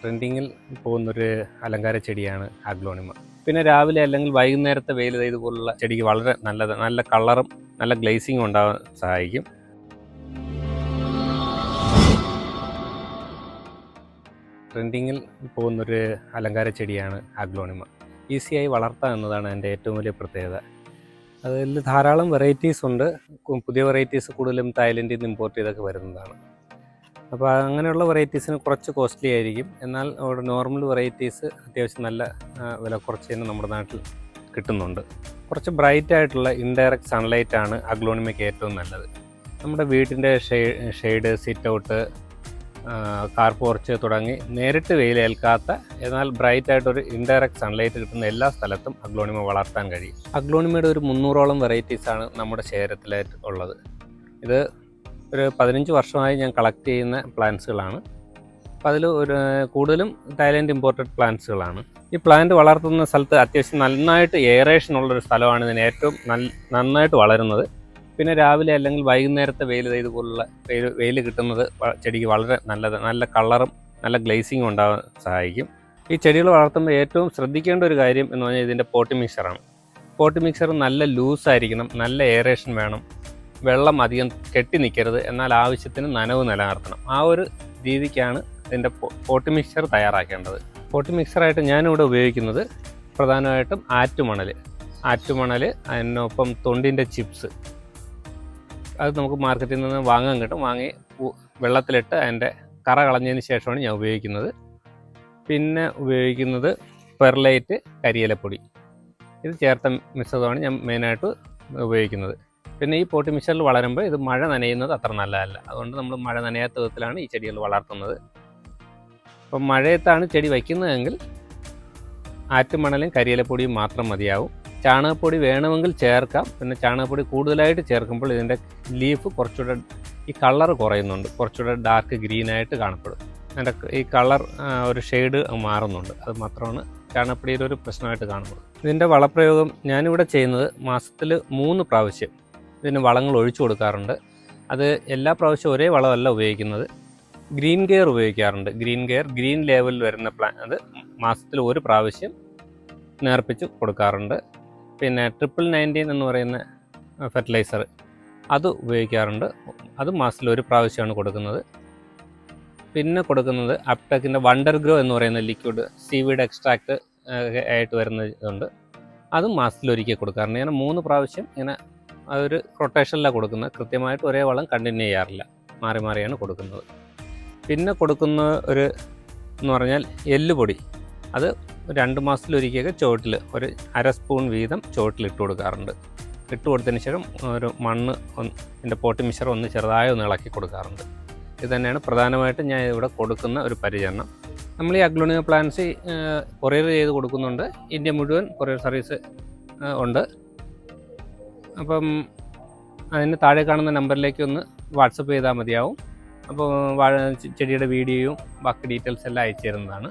ട്രെൻഡിങ്ങിൽ പോകുന്നൊരു അലങ്കാര ചെടിയാണ് ആഗ്ലോണിമ പിന്നെ രാവിലെ അല്ലെങ്കിൽ വൈകുന്നേരത്തെ വെയിൽ ഇതുപോലുള്ള ചെടിക്ക് വളരെ നല്ലത് നല്ല കളറും നല്ല ഗ്ലേസിങ്ങും ഉണ്ടാവാൻ സഹായിക്കും. ട്രെൻഡിങ്ങിൽ പോകുന്നൊരു അലങ്കാര ചെടിയാണ് ആഗ്ലോണിമ ഈസിയായി വളർത്താം എന്നതാണ് എന്റെ ഏറ്റവും വലിയ പ്രത്യേകത. അതിൽ ധാരാളം വെറൈറ്റീസ് ഉണ്ട്. പുതിയ വെറൈറ്റീസ് കൂടുതലും തായ്ലൻഡിൽ നിന്ന് ഇമ്പോർട്ട് ചെയ്തൊക്കെ വരുന്നതാണ്. അപ്പോൾ അങ്ങനെയുള്ള വെറൈറ്റീസിന് കുറച്ച് കോസ്റ്റ്ലി ആയിരിക്കും. എന്നാൽ നോർമൽ വെറൈറ്റീസ് അത്യാവശ്യം നല്ല വില കുറച്ച് തന്നെ നമ്മുടെ നാട്ടിൽ കിട്ടുന്നുണ്ട്. കുറച്ച് ബ്രൈറ്റ് ആയിട്ടുള്ള ഇൻഡയറക്റ്റ് സൺലൈറ്റ് ആണ് അഗ്ലോണിമയ്ക്ക് ഏറ്റവും നല്ലത്. നമ്മുടെ വീട്ടിന്റെ shade sit out car porch തുടങ്ങി നേരിട്ട് വെയിലേൽക്കാത്ത എന്നാൽ ബ്രൈറ്റ് ആയിട്ടൊരു ഇൻഡയറക്റ്റ് സൺലൈറ്റ് കിട്ടുന്ന എല്ലാ സ്ഥലത്തും അഗ്ലോണിമ വളർത്താൻ കഴിയും. അഗ്ലോണിമയുടെ ഒരു മുന്നൂറോളം വെറൈറ്റീസാണ് നമ്മുടെ ശേഖരത്തിലായിട്ട് ഉള്ളത്. ഇത് ഒരു പതിനഞ്ച് വർഷമായി ഞാൻ കളക്ട് ചെയ്യുന്ന പ്ലാന്റ്സുകളാണ് അപ്പോൾ അതിൽ ഒരു കൂടുതലും തായ്ലൻഡ് ഇമ്പോർട്ടഡ് പ്ലാന്റ്സുകളാണ് ഈ പ്ലാന്റ് വളർത്തുന്ന സ്ഥലത്ത് അത്യാവശ്യം നന്നായിട്ട് എയറേഷൻ ഉള്ളൊരു സ്ഥലമാണ് ഇതിന് ഏറ്റവും നന്നായിട്ട് വളരുന്നത്. പിന്നെ രാവിലെ അല്ലെങ്കിൽ വൈകുന്നേരത്തെ വെയിൽ ഇതുപോലുള്ള വെയിൽ വെയിൽ കിട്ടുന്നത് ചെടിക്ക് വളരെ നല്ലത് നല്ല കളറും നല്ല ഗ്ലേസിങ്ങും ഉണ്ടാകാൻ സഹായിക്കും. ഈ ചെടികൾ വളർത്തുമ്പോൾ ഏറ്റവും ശ്രദ്ധിക്കേണ്ട ഒരു കാര്യം എന്ന് പറഞ്ഞാൽ ഇതിന്റെ പോട്ടി മിക്സറാണ് പോട്ടി മിക്സർ നല്ല ലൂസ് ആയിരിക്കണം നല്ല എയറേഷൻ വേണം. വെള്ളം അധികം കെട്ടി നിൽക്കരുത് എന്നാൽ ആവശ്യത്തിന് നനവ് നിലനിർത്തണം. ആ ഒരു രീതിക്കാണ് ഇതിന്റെ പോട്ടി മിക്സർ തയ്യാറാക്കേണ്ടത്. പോട്ടി മിക്സറായിട്ട് ഞാനിവിടെ ഉപയോഗിക്കുന്നത് പ്രധാനമായിട്ടും ആറ്റുമണൽ ആറ്റുമണൽ അതിനൊപ്പം തൊണ്ടിന്റെ ചിപ്സ് അത് നമുക്ക് മാർക്കറ്റിൽ നിന്ന് വാങ്ങാൻ കിട്ടും. വാങ്ങി വെള്ളത്തിലിട്ട് അതിന്റെ കറ കളഞ്ഞതിന് ശേഷമാണ് ഞാൻ ഉപയോഗിക്കുന്നത്. പിന്നെ ഉപയോഗിക്കുന്നത് പെർലൈറ്റ് കരിയിലപ്പൊടി. ഇത് ചേർത്ത മിശ്രിതമാണ് ഞാൻ മെയിനായിട്ട് ഉപയോഗിക്കുന്നത്. പിന്നെ ഈ പോട്ടി മിക്സറിൽ വളരുമ്പോൾ ഇത് മഴ നനയുന്നത് അത്ര നല്ലതല്ല. അതുകൊണ്ട് നമ്മൾ മഴ നനയാത്ത വിധത്തിലാണ് ഈ ചെടികൾ വളർത്തുന്നത്. അപ്പം മഴയത്താണ് ചെടി വയ്ക്കുന്നതെങ്കിൽ ആറ്റുമണലും കരിയിലപ്പൊടിയും മാത്രം മതിയാവും. ചാണകപ്പൊടി വേണമെങ്കിൽ ചേർക്കാം. പിന്നെ ചാണകപ്പൊടി കൂടുതലായിട്ട് ചേർക്കുമ്പോൾ ഇതിന്റെ ലീഫ് കുറച്ചുകൂടെ ഈ കളർ കുറയുന്നുണ്ട്. കുറച്ചുകൂടെ ഡാർക്ക് ഗ്രീനായിട്ട് കാണപ്പെടും. അതിന്റെ ഈ കളർ ഒരു ഷെയ്ഡ് മാറുന്നുണ്ട്. അത് മാത്രമാണ് ചാണകപ്പൊടിയുടെ ഒരു പ്രശ്നമായിട്ട് കാണപ്പെടും ഇതിന്റെ വളപ്രയോഗം ഞാനിവിടെ ചെയ്യുന്നത് മാസത്തിൽ മൂന്ന് പ്രാവശ്യം. ഇതിന് വളങ്ങൾ ഒഴിച്ചു കൊടുക്കാറുണ്ട്. അത് എല്ലാ പ്രാവശ്യവും ഒരേ വളമല്ല ഉപയോഗിക്കുന്നത്. ഗ്രീൻ കെയർ ഉപയോഗിക്കാറുണ്ട്. ഗ്രീൻ കെയർ ഗ്രീൻ ലെവലിൽ വരുന്ന പ്ലാൻ അത് മാസത്തിൽ ഒരു പ്രാവശ്യം നേർപ്പിച്ച് കൊടുക്കാറുണ്ട്. പിന്നെ ട്രിപ്പിൾ നയന്റീൻ എന്ന് പറയുന്ന ഫെർട്ടിലൈസർ അത് ഉപയോഗിക്കാറുണ്ട്. അത് മാസത്തിൽ ഒരു പ്രാവശ്യമാണ് കൊടുക്കുന്നത്. പിന്നെ കൊടുക്കുന്നത് അപ്ടെക്കിന്റെ വണ്ടർ ഗ്രോ എന്ന് പറയുന്ന ലിക്വിഡ് സീവീഡ് എക്സ്ട്രാക്ട് ആയിട്ട് വരുന്ന ഇതുണ്ട് അതും മാസത്തിൽ ഒരിക്കൽ കൊടുക്കാറുണ്ട്. ഇങ്ങനെ മൂന്ന് പ്രാവശ്യം ഇങ്ങനെ അതൊരു റൊട്ടേഷനിലാണ് കൊടുക്കുന്നത്. കൃത്യമായിട്ട് ഒരേ വളം കണ്ടിന്യൂ ചെയ്യാറില്ല. മാറി മാറിയാണ് കൊടുക്കുന്നത്. പിന്നെ കൊടുക്കുന്ന ഒരു എന്ന് പറഞ്ഞാൽ എല്ലുപൊടി. അത് രണ്ട് മാസത്തിലൊരിക്കൽ ചുവട്ടിൽ ഒരു അര സ്പൂൺ വീതം ചുവട്ടിൽ ഇട്ട് കൊടുക്കാറുണ്ട്. ഇട്ട് കൊടുത്തതിന് ശേഷം ഒരു മണ്ണ് ഇതിന്റെ പോട്ടി മിശ്രം ഒന്ന് ചെറുതായി ഒന്ന് ഇളക്കി കൊടുക്കാറുണ്ട്. ഇത് തന്നെയാണ് പ്രധാനമായിട്ടും ഞാൻ ഇവിടെ കൊടുക്കുന്ന ഒരു പരിചരണം. നമ്മൾ ഈ അഗ്ലോണിയ പ്ലാന്റ്സ് കൊറിയർ ചെയ്ത് കൊടുക്കുന്നുണ്ട്. ഇന്ത്യ മുഴുവൻ കൊറിയർ സർവീസ് ഉണ്ട്. അപ്പം അതിന് താഴെ കാണുന്ന നമ്പറിലേക്ക് ഒന്ന് വാട്സപ്പ് ചെയ്താൽ മതിയാവും. അപ്പോൾ ചെടിയുടെ വീഡിയോയും ബാക്കി ഡീറ്റെയിൽസ് എല്ലാം അയച്ചു തരുന്നതാണ്.